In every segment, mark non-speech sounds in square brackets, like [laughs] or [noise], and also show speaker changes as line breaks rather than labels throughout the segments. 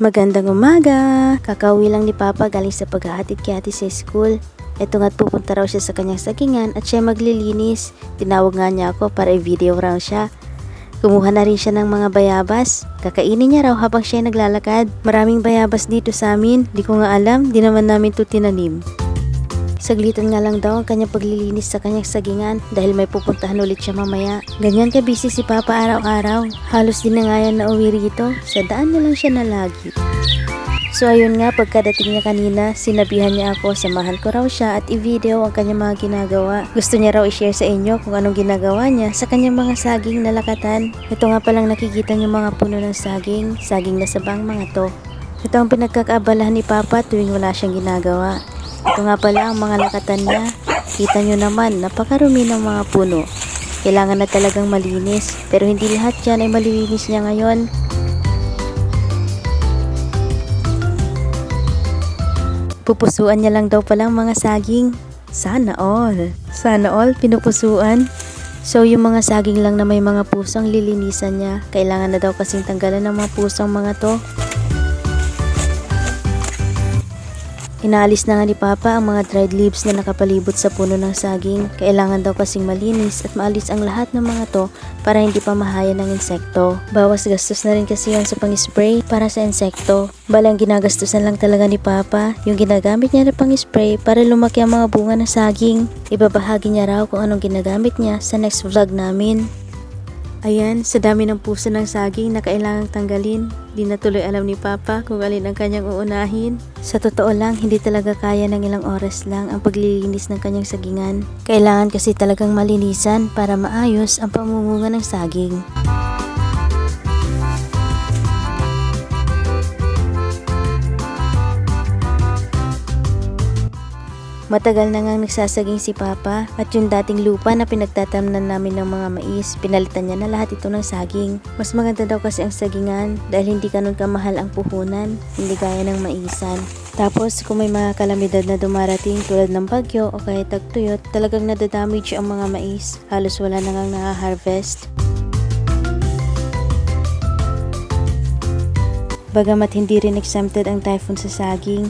Magandang umaga! Kakauwi lang ni Papa galing sa paghahatid kay ate sa school. Ito nga't pupunta raw siya sa kanyang sagingan at siya maglilinis. Tinawag nga niya ako para i-video raw siya. Kumuha na rin siya ng mga bayabas. Kakainin niya raw habang siya naglalakad. Maraming bayabas dito sa amin. Di ko nga alam, di naman namin to tinanim. Saglitan nga lang daw ang kanyang paglilinis sa kanyang sagingan dahil may pupuntahan ulit siya mamaya. Ganyan ka busy si Papa araw-araw. Halos din na nga na uwi rito. Sa daan na lang siya na lagi. So ayun nga, pagkadating niya kanina, sinabihan niya ako, samahan ko raw siya at i-video ang kanyang mga ginagawa. Gusto niya raw i-share sa inyo kung anong ginagawa niya sa kanyang mga saging na lakatan. Ito nga palang nakikita niyo mga puno ng saging, saging na sabang mga to. Ito ang pinagkakaabalahan ni Papa tuwing wala siyang ginagawa. Ito nga pala ang mga lakatan niya. Kita nyo naman, napakarumi ng mga puno. Kailangan na talagang malinis, pero hindi lahat yan ay malilinis niya ngayon. Pupusuan niya lang daw pala ang mga saging. Sana all. Sana all, pinupusuan. So yung mga saging lang na may mga pusong lilinisan niya, kailangan na daw kasing tanggalan ng mga pusong mga to. Inaalis na nga ni Papa ang mga dried leaves na nakapalibot sa puno ng saging. Kailangan daw kasing malinis at maalis ang lahat ng mga to para hindi pa mahaya ng insekto. Bawas gastos na rin kasi yan sa pang-spray para sa insekto. Balang ginagastusan lang talaga ni Papa yung ginagamit niya na pang-spray para lumaki ang mga bunga ng saging. Ibabahagi niya raw kung anong ginagamit niya sa next vlog namin. Ayan, sa dami ng puso ng saging na kailangang tanggalin, di na tuloy alam ni Papa kung alin ang kanyang uunahin. Sa totoo lang, hindi talaga kaya ng ilang oras lang ang paglilinis ng kanyang sagingan. Kailangan kasi talagang malinisan para maayos ang pamumunga ng saging. Matagal na ngang nagsasaging si Papa at yung dating lupa na pinagtatamnan namin ng mga mais, pinalitan niya na lahat ito ng saging. Mas maganda daw kasi ang sagingan dahil hindi ganun kamahal ang puhunan, hindi gaya ng maisan. Tapos kung may mga kalamidad na dumarating tulad ng bagyo o kaya tagtuyot, talagang nadadamage ang mga mais. Halos wala na ngang nakaharvest. Bagamat hindi rin exempted ang typhoon sa saging,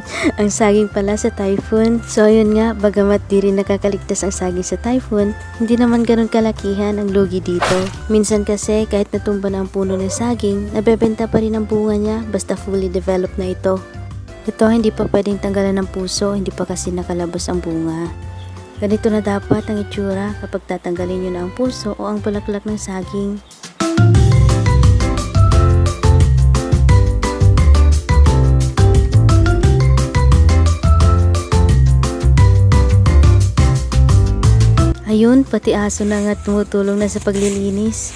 [laughs] ang saging pala sa typhoon. So ayun nga, bagamat di rin nakakaligtas ang saging sa typhoon, hindi naman ganun kalakihan ang lugi dito. Minsan kasi kahit natumba na ang puno ng saging, nabebenta pa rin ang bunga niya basta fully developed na ito. Ito hindi pa pwedeng tanggalan ng puso, hindi pa kasi nakalabas ang bunga. Ganito na dapat ang itsura kapag tatanggalin nyo na ang puso o ang bulaklak ng saging. Ayun, pati aso na nga tumutulong na sa paglilinis.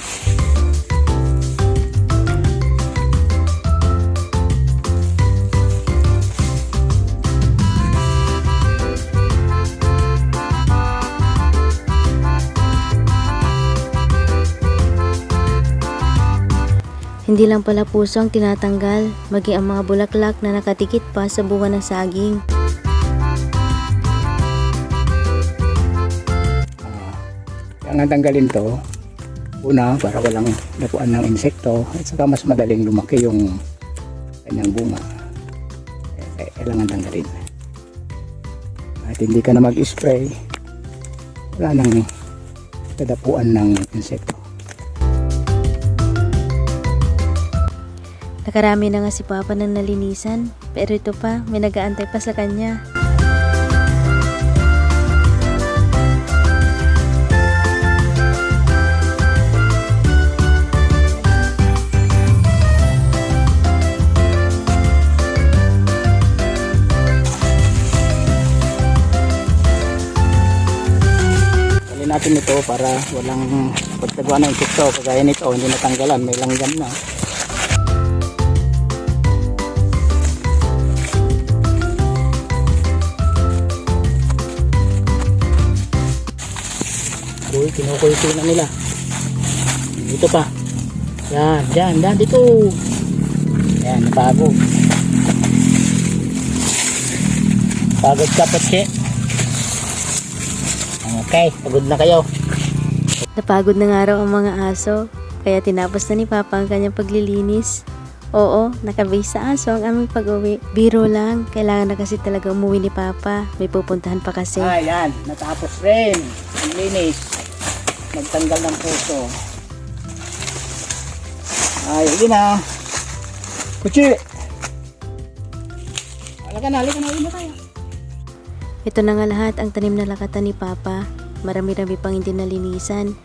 Hindi lang pala puso ang tinatanggal, maging ang mga bulaklak na nakatikit pa sa bunga ng saging.
Kailangan tanggalin to. Una, para walang nakuan ng insekto. At saka mas madaling lumaki yung kanyang bunga. Eh, Kailangan tanggalin. At hindi ka na mag-spray, wala nang tadapuan ng insekto.
Nakarami na nga si Papa ng nalinisan, pero ito pa, may nagaantay pa sa kanya.
Natin ito para walang pagtagawa ng insekto. Kagaya nito, hindi natanggalan, may langgam na. Uy, kinukulti na nila. Dito pa. Yan, yan, yan, dito. Yan, bago. Pagod ka. Okay, pagod na kayo.
Napagod na nga raw ang mga aso, kaya tinapos na ni Papa ang kanyang paglilinis. Oo, nakabase sa aso ang aming pag-uwi. Biro lang, kailangan na kasi talaga umuwi ni Papa. May pupuntahan pa kasi.
Ayan, natapos rin. Ang linis. Nagtanggal ng puso. Ay, yun na. Kuchi! Halika na, halika na, uwi na tayo.
Ito na nga lahat ang tanim na lakatan ni Papa. Marami-rami pang hindi nalinisan.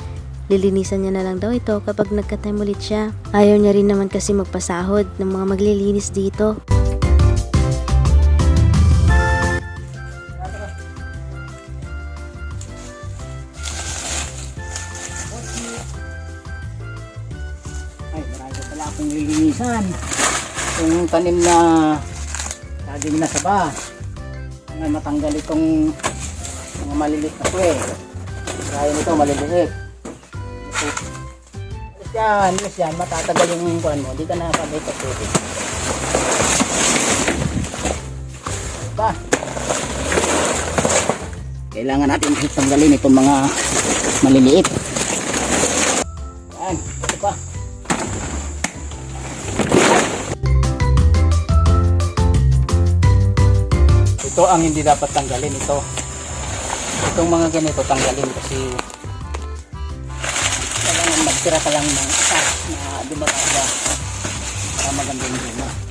Lilinisan niya na lang daw ito kapag nagka-time ulit siya. Ayaw niya rin naman kasi magpasahod ng mga maglilinis dito.
Ay, marami pa pala akong lilinisan. Yung tanim na saging na saba. May matanggal itong mga maliliit na kwe. Kaya nito maliliit. Alis yan, alis yan. Matatagal yung kuhan mo. Di ka nakakabit at tubig. Ba? Kailangan natin tanggalin itong mga maliliit. Yan, ang hindi dapat tanggalin ito. Itong mga ganito tanggalin kasi kailangan magtira ka lang ng isa na dumaraga para maganda yung bunga.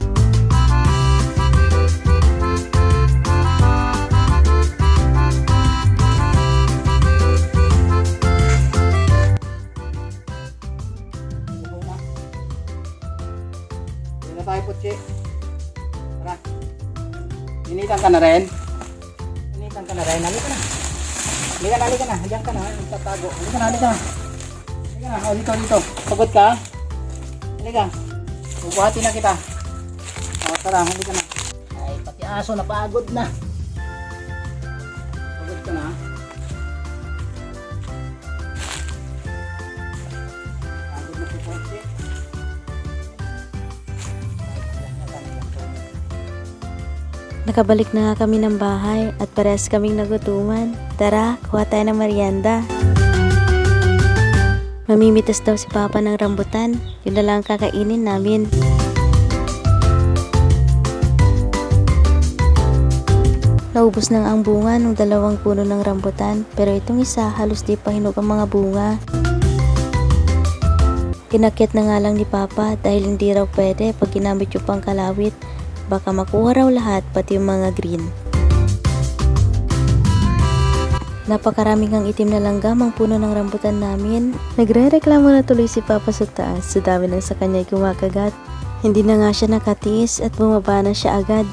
Initan ka na rin? Initan ka na rin? Halika na. Halika na, halika na. Diyan ka na. Tatago. Halika na, halika na. Halika na. O, dito, dito. Pagod ka? Halika. Bubuhati na kita. O, tara. Halika na. Ay, pati aso napagod na. Pagod ka na.
Nakabalik na nga kami ng bahay at parehas kaming nagutuman. Tara, kuha tayo ng merienda. Mamimitas daw si Papa ng rambutan. Yun na lang ang kakainin namin. Naubos na ang bunga ng dalawang puno ng rambutan pero itong isa halos di pa hinog ang mga bunga. Kinakit na nga lang ni Papa dahil hindi raw pwede pag ginamit yung pangkalawit. Baka makuha raw lahat pati yung mga green. Napakaraming ang itim na langgam ang puno ng rambutan namin. Nagre-reklamo na tuloy si Papa sa taas sa dami ng sa kanya kumakagat. Hindi na nga siya nakatiis at bumaba na siya agad.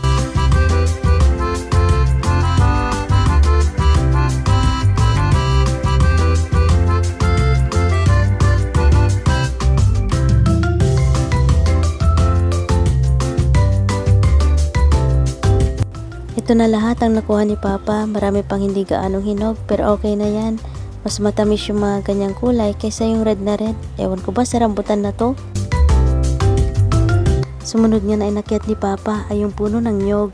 Ito na lahat ang nakuha ni Papa. Marami pang hindi gaanong hinog pero okay na yan. Mas matamis yung mga ganyang kulay kaysa yung red na red. Ewan ko ba sa rambutan na to? Sumunod niya na inakyat ni Papa ay yung puno ng nyog.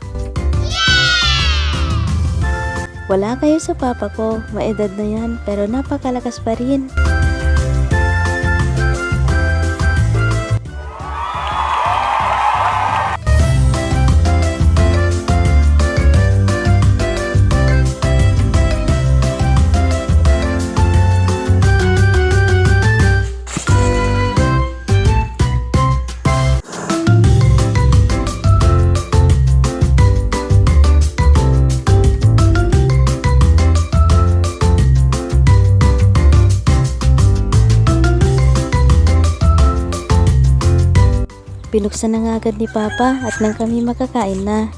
Wala kayo sa papa ko, maedad na yan pero napakalakas pa rin. Binuksan na nga agad ni Papa at nang kami makakain na.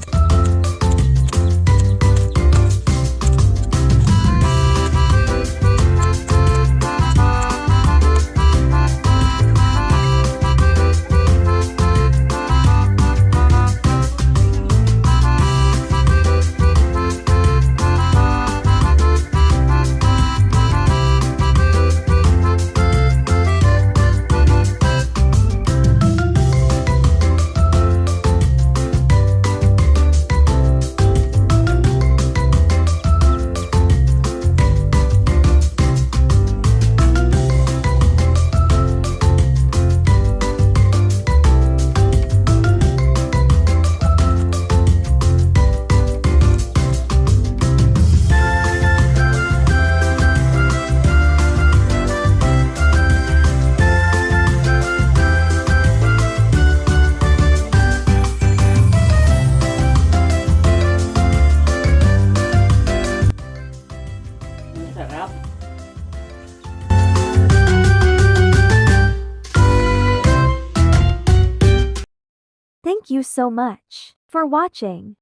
So much for watching.